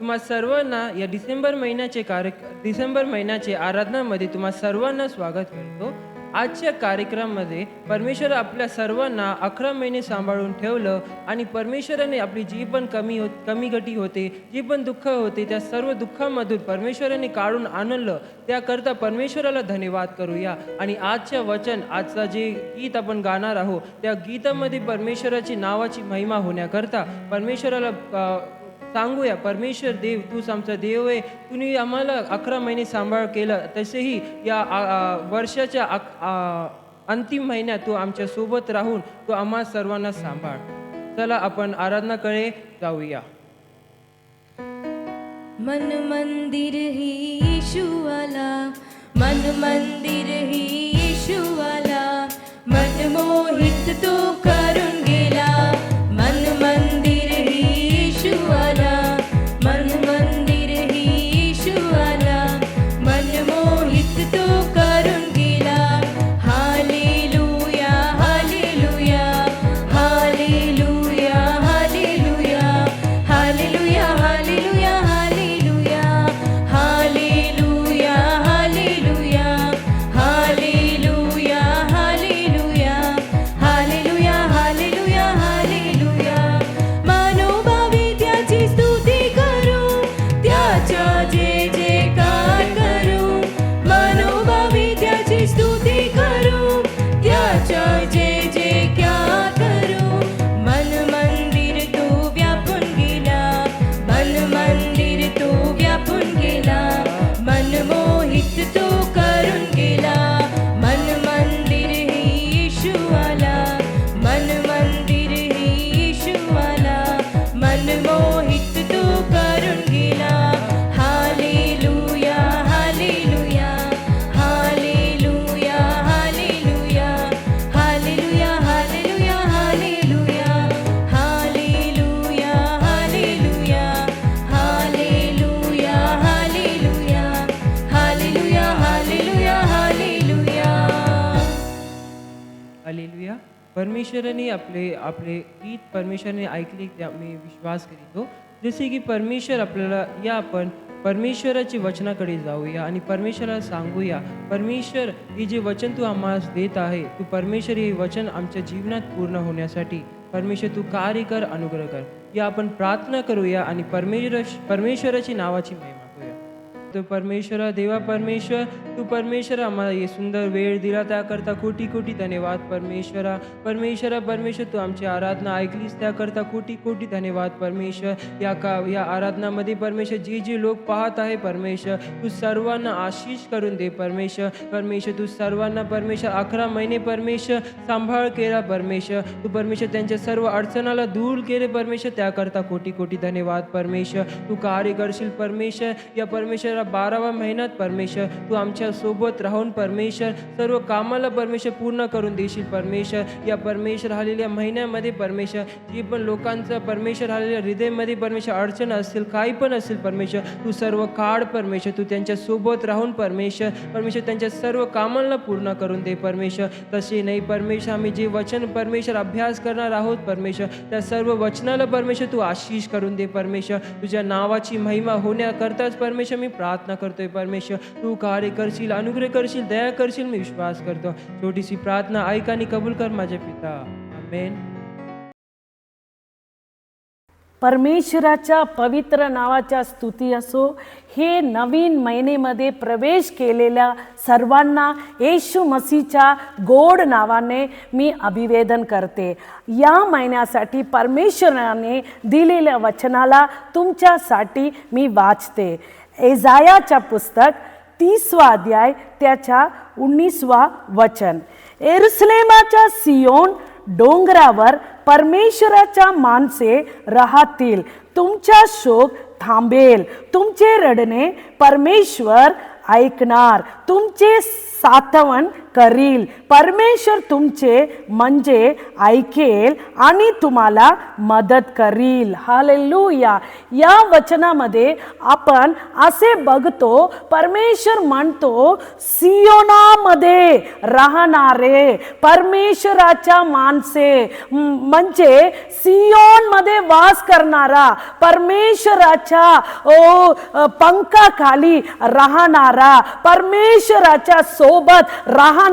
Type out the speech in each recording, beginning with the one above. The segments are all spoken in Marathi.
तुम्हा सर्वांना या डिसेंबर महिन्याचे कार्य डिसेंबर महिन्याचे आराधनामध्ये तुम्हा सर्वांना स्वागत करतो. आजच्या कार्यक्रमामध्ये परमेश्वर आपल्या सर्वांना अकरा महिने सांभाळून ठेवलं आणि परमेश्वराने आपली जी पण कमी हो कमी गटी होते जी पण दुःख होते त्या सर्व दुःखामधून परमेश्वराने काढून आणलं त्याकरता परमेश्वराला धन्यवाद करूया. आणि आजच्या वचन आजचा जे गीत आपण गाणार आहोत त्या गीतामध्ये परमेश्वराची नावाची महिमा होण्याकरता परमेश्वराला सांगूया परमेश्वर देव तूच आमचा देव आहे. तुम्ही आम्हाला अकरा महिने सांभाळ केलं तसेही या वर्षाच्या अंतिम महिन्यात तू आमच्यासोबत राहून तू आम्हा सर्वांना सांभाळ. चला आपण आराधनाकडे जाऊया. मन मंदिर ही यीशु आला मन मंदिर ही यीशु आला मन मोहित तो कर परमेश्वराने आपले आपले गीत परमेश्वराने ऐकले त्या मी विश्वास करीतो. जसे की परमेश्वर आपल्याला या आपण परमेश्वराची वचनाकडे जाऊया आणि परमेश्वराला सांगूया परमेश्वर हे जे वचन तू आम्हाला देत आहे तू परमेश्वर हे वचन आमच्या जीवनात पूर्ण होण्यासाठी परमेश्वर तू कार्य कर अनुग्रह कर. या आपण प्रार्थना करूया आणि परमेश्वर परमेश्वराची नावाची महिमा करूया तो परमेश्वरा देवा परमेश्वर तू परमेश्वर आम्हाला हे सुंदर वेळ दिला त्याकरता कोटी कोटी धन्यवाद परमेश्वरा. परमेश्वरा परमेश्वर तू आमची आराधना ऐकलीस त्याकरता कोटी कोटी धन्यवाद परमेश्वर. या का या आराधनामध्ये परमेश्वर जे जे लोक पाहत आहे परमेश्वर तू सर्वांना आशिष करून दे परमेश्वर. परमेश्वर तू सर्वांना परमेश्वर अकरा महिने परमेश्वर सांभाळ केला परमेश्वर. तू परमेश्वर त्यांच्या सर्व अडचणाला दूर केले परमेश्वर त्याकरता कोटी कोटी धन्यवाद परमेश्वर. तू कार्य करशील परमेश्वर या परमेश्वरा बारावा महिन्यात परमेश्वर. तू आमच्यासोबत राहून परमेश्वर सर्व कामाला परमेश्वर पूर्ण करून देशील परमेश्वर. या परमेश्वर आलेल्या महिन्यामध्ये परमेश्वर जी पण लोकांचं परमेश्वर आलेल्या हृदयमध्ये परमेश्वर अडचण असेल काही पण असेल परमेश्वर तू सर्व काळ परमेश्वर. तू त्यांच्यासोबत राहून परमेश्वर परमेश्वर त्यांच्या सर्व कामांना पूर्ण करून दे परमेश्वर. तसे नाही परमेश्वर आम्ही जे वचन परमेश्वर अभ्यास करणार आहोत परमेश्वर त्या सर्व वचनाला परमेश्वर तू आशिष करून दे परमेश्वर. तुझ्या नावाची महिमा होण्याकरताच परमेश्वर मी प्रार्थना प्रार्थना करतोय परमेश्वर. तू कार्य करशील अनुग्रह करशील दया करशील मी विश्वास करतो. छोटीशी प्रार्थना ऐक आणि कबूल कर माझ्या पिता. आमेन. परमेश्वराच्या पवित्र नावाच्या स्तुती असो हे नवीन महिनेमध्ये प्रवेश केलेल्या सर्वांना येशू मसीच्या गोड नावाने मी अभिवेदन करते. या महिन्यासाठी परमेश्वराने दिलेल्या वचनाला तुमच्यासाठी मी वाचते. एझायाच्या पुस्तक तीसवा अध्याय त्याच्या उन्नीसवा वचन. एरुसलेमाच्या सियोन डोंगरावर परमेश्वराच्या माणसे राहतील. तुमचा शोक थांबेल. तुमचे रडणे परमेश्वर ऐकणार. तुमचे सातवण करील. परमेश्वर तुमचे म्हणजे ऐकेल आणि तुम्हाला मदत करील. हालेलुया या वचनामध्ये आपण असे बघतो परमेश्वर म्हणतो सियोनामध्ये राहणारे परमेश्वराच्या माणसे म्हणजे सियोनमध्ये वास करणारा परमेश्वराच्या पंखाखाली राहणारा परमेश्वराच्या सोबत राहणारा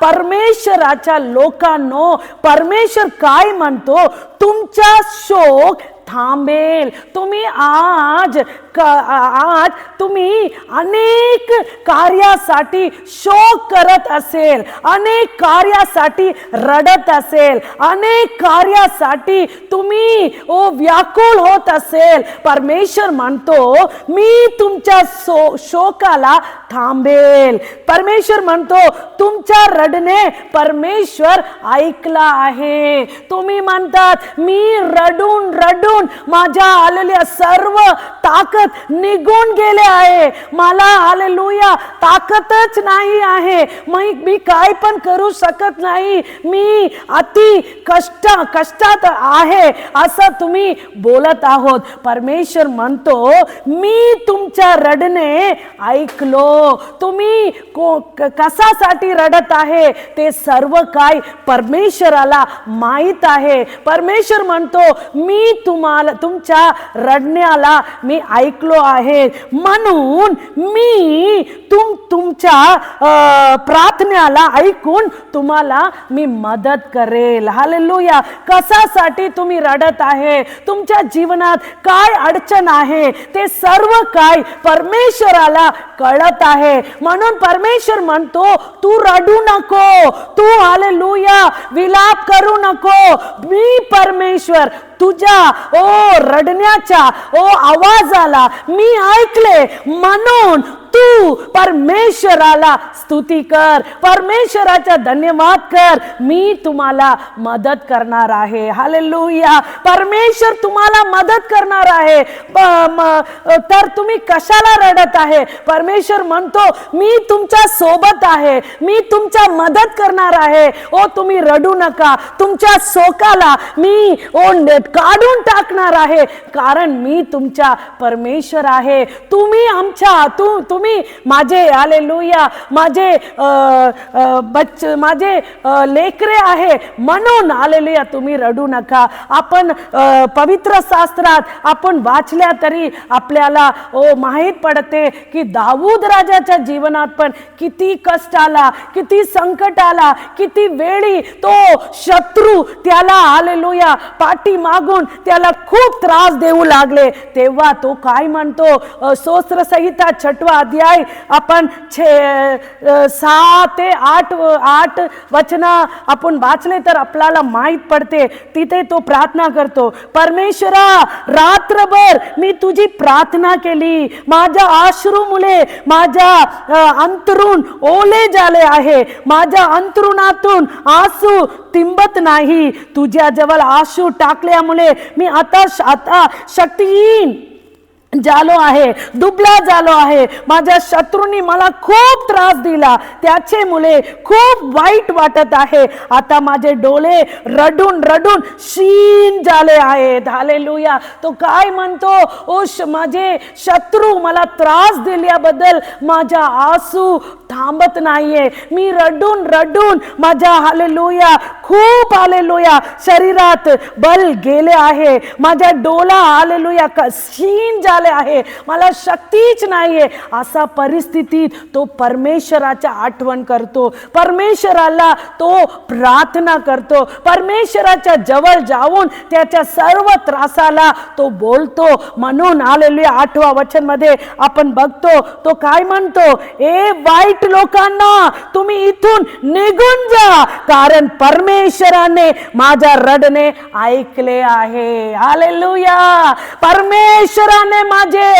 परमेश्वराच्या लोकांनो परमेश्वर काय म्हणतो? तुमचा शोक थांबेल. तुम्ही आज आज तुम्ही अनेक कार्यासाठी शोक करत असेल अनेक कार्यासाठी रडत असेल अनेक कार्यासाठी तुम्ही ओ व्याकुळ होत असेल. परमेश्वर म्हणतो मी तुमच्या सो शोकाला थांबेल. परमेश्वर म्हणतो तुमच्या रडणे परमेश्वर ऐकला आहे. तुम्ही म्हणतात मी रडून रडून माझ्या आलेल्या सर्व ताकद निघून गेले आहे. मला आलेलुया ताकदच नाही आहे. मी मी काय पण करू शकत नाही. मी अति कष्ट कष्टात आहे असं तुम्ही बोलत आहोत. परमेश्वर म्हणतो मी तुमच्या रडणे ऐकलो. तुम्ही को- कशासाठी रडत आहे? ते सर्व काय परमेश्वराला माहीत आहे. परमेश्वर म्हणतो मी तुम्हाला तुमच्या रडण्याला मी ऐकलो आहे. म्हणून मी तुम तुमच्या प्रार्थनेला ऐकून तुम्हाला मी मदत करेल. हालेलुया कशासाठी तुम्ही रडत आहे? तुमच्या जीवनात काय अडचण आहे? ते सर्व काय परमेश्वराला कळत आहे. म्हणून परमेश्वर म्हणतो तू रडू नको. तू हालेलुया विलाप करू नको. मी परमेश्वर तुझ्या ओ रडण्याच्या ओ आवाजाला मी ऐकले म्हणून तू परमेश्वराला स्तुती कर परमेश्वराचा धन्यवाद कर. मी तुम्हाला मदत करणार आहे. हालेलुया परमेश्वर तुम्हाला मदत करणार आहे. तर तुम्ही कशाला रडत आहे? परमेश्वर म्हणतो मी तुमच्यासोबत आहे. मी तुमच्या मदत करणार आहे. ओ तुम्ही रडू नका. तुमच्या शोकाला मी ओ काढून टाकणार आहे. कारण मी तुमच्या परमेश्वर आहे. तुम्ही आमच्या तू तुम्ही माझे आलेलुया माझे बच्च माझे लेकरे आहे म्हणून आलेलुया तुम्ही रडू नका. आपण पवित्र शास्त्रात आपण वाचल्या तरी आपल्याला ओ माहीत पडते की दाऊद राजाच्या जीवनात पण किती कष्ट आला किती संकट आला किती वेळी तो शत्रू त्याला आलेलुया पाठी मागून त्याला खूप त्रास देऊ लागले. तेव्हा तो काय म्हणतो? अ, छटवा संहिता अध्याय आपण छे सहा ते आठ आठ वचन आपण वाचले तर आपल्याला माहीत पडते तिथे तो प्रार्थना करतो परमेश्वरा रात्रभर मी तुझी प्रार्थना केली माझ्या आश्रू मुले माझ्या अंतरुण ओले झाले आहे माझ्या अंतरुणातून आसू तिंबत नाही तुझ्या जवळ आशू टाकल्यामुळे मी आता आता शक्तीहीन. झालो आहे दुबला झालो आहे. माझ्या शत्रूंनी मला खूप त्रास दिला. त्याचे मुले खूप वाईट वाटत आहे. आता माझे डोळे रडून रडून शीन झाले आहेत. हालेलुया तो काय म्हणतो? ओ माझे शत्रू मला त्रास दिल्याबद्दल माझा आसू थांबत नाहीये. मी रडून रडून माझ्या हालेलुया खूप हालेलुया शरीरात बल गेले आहे. माझ्या डोला हालेलुया शीन झाले झाले आहे. मला शक्तीच नाहीये. असा परिस्थितीत तो परमेश्वराच्या आठवण करतो. परमेश्वराला तो प्रार्थना करतो. परमेश्वराच्या जवळ जाऊन त्याच्या सर्व त्रासाला तो बोलतो. म्हणून आलेले आठवा वचनमध्ये आपण बघतो तो काय म्हणतो? ए वाईट लोकांना तुम्ही इथून निघून जा. कारण परमेश्वराने माझ्या रडणे ऐकले आहे. आलेलुया परमेश्वराने माझे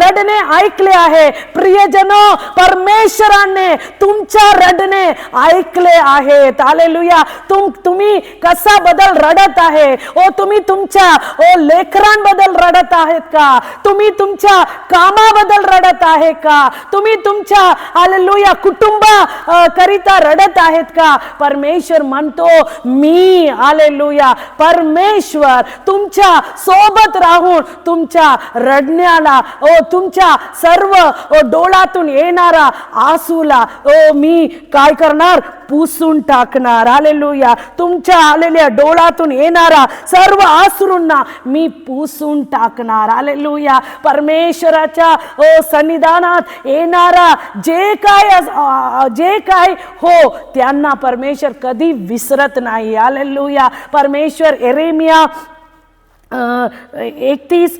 रडणे ऐकले आहे. प्रियजन परमेश्वराने तुमच्या रडणे ऐकले आहेत. आलेलुया तुम तुम्ही कसा बदल रडत आहे? ओ तुम्ही तुमच्या ओ लेकरांबद्दल रडत आहेत का? तुम्ही तुमच्या कामाबद्दल रडत आहे का? तुम्ही तुमच्या आलेलुया कुटुंब करिता रडत आहेत का? परमेश्वर म्हणतो मी आलेलुया परमेश्वर तुमच्यासोबत राहून तुमच्या रडण्याला ओ तुमच्या सर्व ओ डोळातून येणारा आसूला ओ मी काय करणार? पुसून टाकणार. आलेलुया तुमच्या आलेल्या डोळातून येणारा सर्व आसरूंना मी पुसून टाकणार. आलेलुया परमेश्वराच्या ओ सन्निधानात येणारा जे काय जे काय हो त्यांना परमेश्वर कधी विसरत नाही. आलेलुया परमेश्वर एरेमिया एकतीस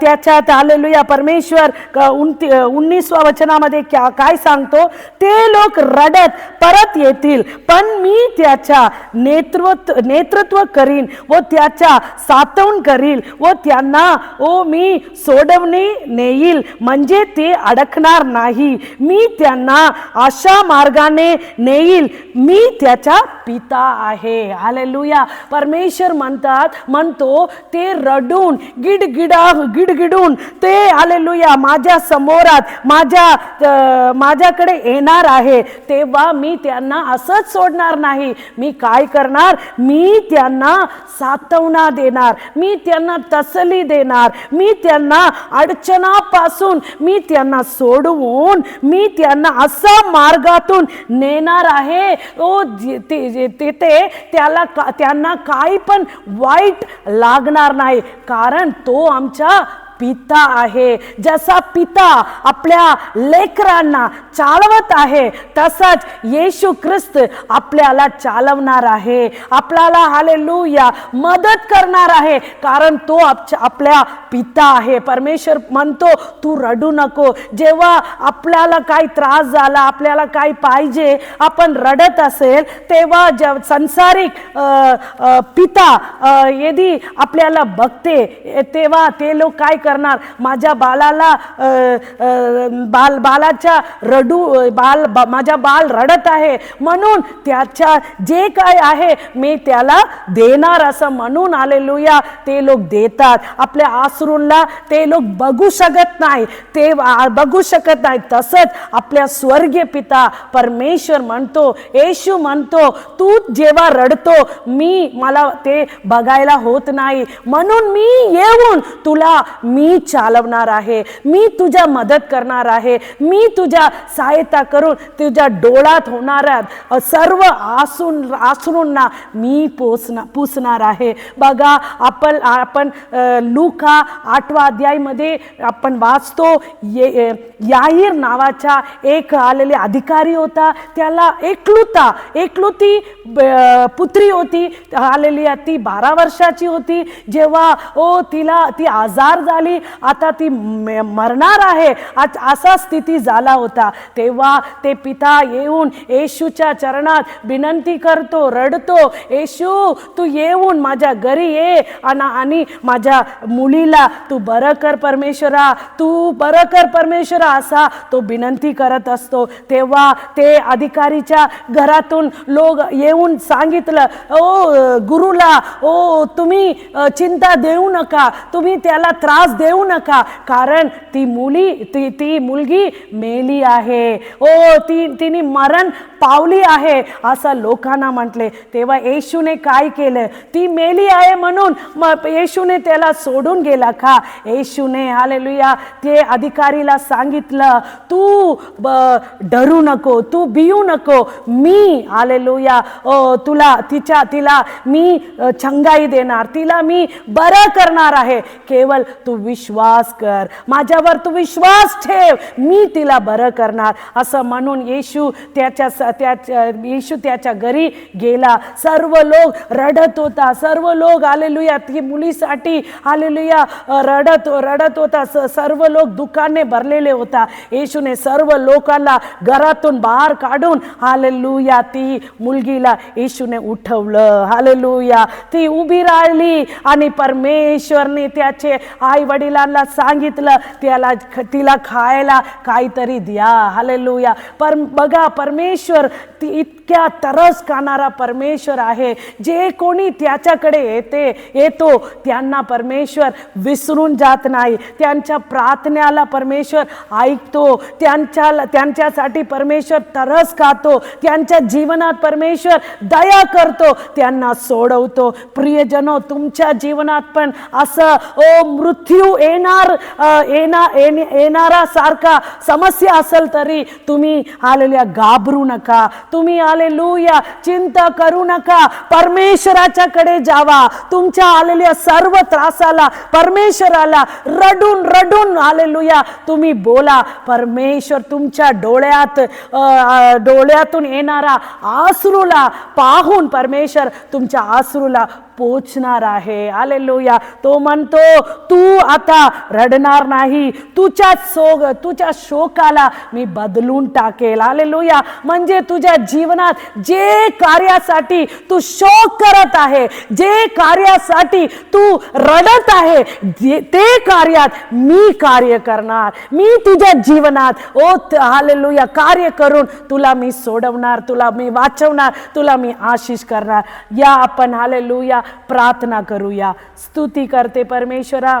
त्याच्यात आलेलो या परमेश्वर उनती- उन्नीसव्या वचनामध्ये क्या काय सांगतो? ते लोक रडत परत येतील पण मी त्याच्या नेतृत्व नेतृत्व करीन व त्याच्या सातवण करील व त्यांना ओ मी सोडवणे नेईल म्हणजे ते अडकणार नाही. मी त्यांना अशा मार्गाने नेईल मी त्याच्या पिता आहे. हालेलुया परमेश्वर म्हणतात म्हणतो ते रडून गिडगिडा गिडगिडून ते हालेलुया माझ्या समोरात माझ्या माझ्याकडे येणार आहे. तेव्हा मी त्यांना असंच सोडणार नाही. मी काय करणार? मी त्यांना सातवणा देणार. मी त्यांना तसली देणार. मी त्यांना अडचणापासून मी त्यांना सोडवून मी त्यांना असा मार्गातून नेणार आहे. ओ जे- ते- जे- तिथे त्याला का- त्यांना काही पण वाईट लागणार नाही. कारण तो आमच्या पिता आहे. जसा पिता आपल्या लेकरांना चालवत आहे तसाच येशू ख्रिस्त आपल्याला चालवणार आहे. आपल्याला हालेलुया मदत करणार आहे कारण तो आपल्या पिता आहे. परमेश्वर म्हणतो तू रडू नको. जेव्हा आपल्याला काही त्रास झाला आपल्याला काही पाहिजे आपण रडत असेल तेव्हा ज संसारिक अ, अ, पिता यदि आपल्याला बघते तेव्हा ते लोक काय करणार. माझ्या बालाला बाल बालाच्या रडू बाल बा- माझ्या बाल रडत आहे. म्हणून त्याच्या जे काय आहे मी त्याला देणार असं म्हणून आलेलुया ते लोक देतात. आपल्या आसरूंना ते लोक बघू शकत नाही. ते बघू शकत नाही. तसंच आपल्या स्वर्गीय पिता परमेश्वर म्हणतो येशू म्हणतो तू जेव्हा रडतो मी मला ते बघायला होत नाही. म्हणून मी येऊन तुला मी मी चालवणार आहे मी तुझ्या मदत करणार आहे मी तुझ्या सहायता करून तुझ्या डोळ्यात होणाऱ्या सर्व आसून आसरूंना मी पोचना पुसणार आहे. बघा आपण आपण लुका आठवा अध्यायमध्ये आपण वाचतो ये याहीर नावाचा एक आलेले अधिकारी होता त्याला एकलुता एकलुती पुत्री होती आलेली ती बारा वर्षाची होती जेव्हा ओ तिला ती आजार झाली आता ती मरणार आहे. असा स्थिती झाला होता. तेव्हा ते पिता येऊन येशूच्या चरणात विनंती करतो रडतो येशू तू येऊन माझ्या घरी ये आणि माझ्या मुलीला तू बरं कर परमेश्वरा तू बरं कर परमेश्वरा असा तो विनंती करत असतो. तेव्हा ते अधिकारीच्या घरातून लोक येऊन सांगितलं ओ गुरुला ओ तुम्ही चिंता देऊ नका. तुम्ही त्याला त्रास देऊ नका. कारण ती मुली ती ती मुलगी मेली आहे. ओ ती तिने मरण पावली आहे असं लोकांना म्हटले. तेव्हा येशूने काय केलं? ती मेली आहे म्हणून मग येशूने त्याला सोडून गेला का? येशूने हालेलुया ते अधिकारीला सांगितलं तू ब- डरू नको तू भिऊ नको. मी हालेलुया ओ तुला तिच्या तिला मी चंगाई देणार तिला मी बरं करणार आहे. केवळ तू विश्वास कर. माझ्यावर तू विश्वास ठेव. मी तिला बरं करणार. असं म्हणून येशू त्याच्या स- त्याच्या येशू त्याच्या घरी गेला. सर्व लोक रडत होता. सर्व लोक आलेलुया ती मुलीसाठी आलेलुया रडत रडत होता. सर्व लोक दुकाने भरलेले होता. येशूने सर्व लोकांना घरातून बाहेर काढून हालेलुया ती मुलगीला येशूने उठवलं. हालेलुया ती उभी राहिली आणि परमेश्वरने त्याचे आई वडिलांना सांगितलं त्याला तिला खायला काहीतरी द्या. हालेलुया पर बघा परमेश्वर ती इतक्या तरस खाणारा परमेश्वर आहे? जे कोणी त्याच्याकडे येते येतो त्यांना परमेश्वर विसरून जात नाही. त्यांच्या प्रार्थनेला परमेश्वर ऐकतो. त्यांच्या त्यांच्यासाठी परमेश्वर तरस खातो. त्यांच्या जीवनात परमेश्वर दया करतो. त्यांना सोडवतो. प्रियजनो तुमच्या जीवनात पण असं ओ मृत्यू येणार येणार येणारा सारखा समस्या असेल तरी तुम्ही आलेल्या घाबरू नका. तुम्ही हालेलुया चिंता करू नका. परमेश्वराच्याकडे जावा. तुमच्या आलेल्या सर्व त्रासाला परमेश्वराला रडून रडून आलेलुया तुम्ही बोला. परमेश्वर तुमच्या डोळ्यात डोळ्यातून येणारा आसरूला पाहून परमेश्वर तुमच्या आसरूला पोचणार आहे. आलेलुया तो म्हणतो तू आता रडणार नाही. तुझ्या सोग तुझ्या शोकाला मी बदलून टाकेल. आलेलुया म्हणजे तुझ्या जीवनात जे कार्यासाठी तू शोक करत आहे जे कार्यासाठी तू रडत आहे ते कार्यात मी कार्य करणार. मी तुझ्या जीवनात ओ हालेलुया कार्य करून तुला मी सोडवणार तुला मी वाचवणार तुला मी आशिष करणार. या आपण हालेलुया प्रार्थना करूया. स्तुती करते परमेश्वरा.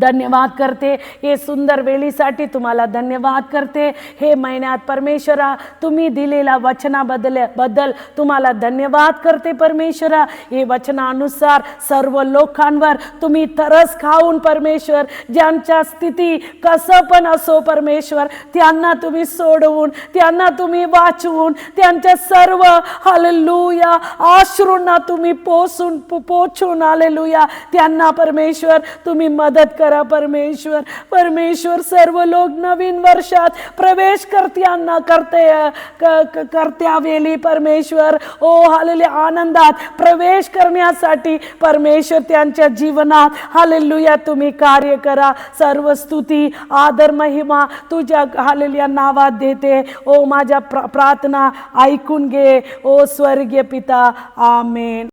धन्यवाद करते. हे सुंदर वेळीसाठी तुम्हाला धन्यवाद करते. हे महिन्यात परमेश्वरा तुम्ही दिलेल्या वचनाबद्दल बद्दल तुम्हाला धन्यवाद करते परमेश्वरा. हे वचनानुसार सर्व लोकांवर तुम्ही तरस खाऊन परमेश्वर ज्यांच्या स्थिती कसं पण असो परमेश्वर त्यांना तुम्ही सोडवून त्यांना तुम्ही वाचवून त्यांच्या सर्व हललुया आश्रूंना तुम्ही पोसून पोचून आलेलुया त्यांना परमेश्वर तुम्ही मदत करा परमेश्वर. परमेश्वर सर्व लोक नवीन वर्षात प्रवेश करत्यांना करते क- क- करत्या परमेश्वर. ओ हालेले आनंदात प्रवेश करण्यासाठी परमेश्वर त्यांच्या जीवनात हालेलुया तुम्ही कार्य करा. सर्व स्तुती आदर महिमा तुझ्या हालेल्या नावात देते. ओ माझ्या प्रा- प्रार्थना ऐकून घे. ओ स्वर्गीय पिता आमेन.